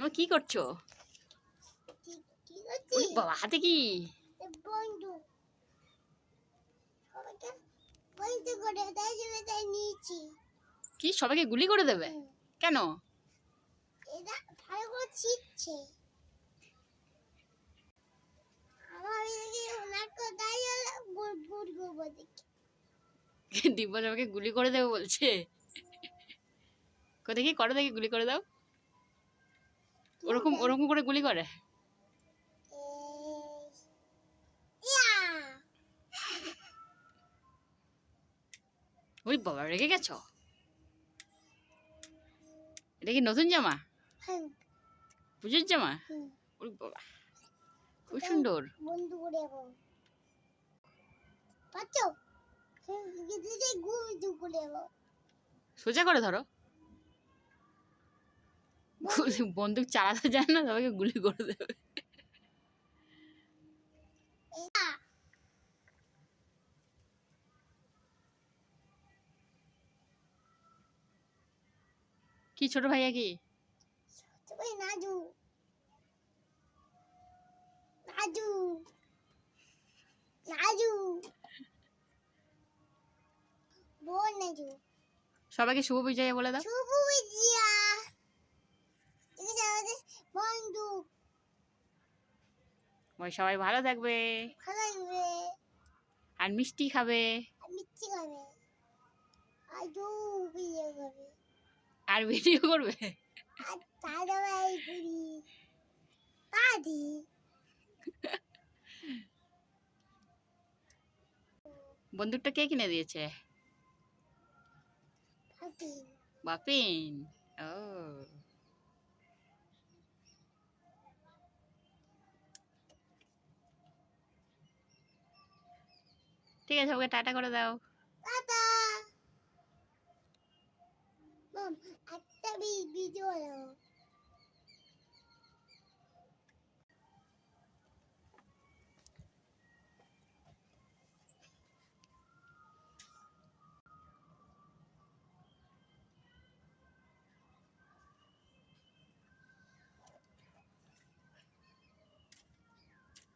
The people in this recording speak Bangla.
তুমি কি করছ? বাবা হাতে কি? কি সবাইকে গুলি করে দেবে? কেন? দিব্য সবাইকে গুলি করে দেবে বলছে? কোথায় কি করো দেখি গুলি করে দাও। ওরকম ওরকম করে গুলি করে ওই বাবা রেগে গেছ এটা কি নতুন জামা পুজোর জামা ওই বাবা খুব সুন্দর বন্ধু করে সোজা করে ধরো গুলি- বন্দুক চালাতে জানে না সবাইকে গুলি করে দেবে। কি ছোট ভাইয়া কি? নাজু। নাজু। নাজু। বোন নাজু। সবাইকে শুভ বিজয় বলে দাও। শুভ বিজয়া। ওই সবাই ভালো থাকবে। আর মিষ্টি খাবে। আর ভিডিও করবে। বন্দুকটা কে কিনে দিয়েছে? বাপিন। ও। ঠিক আছে ওকে টাটা করে দাও। টাটা। একটা ভিডিও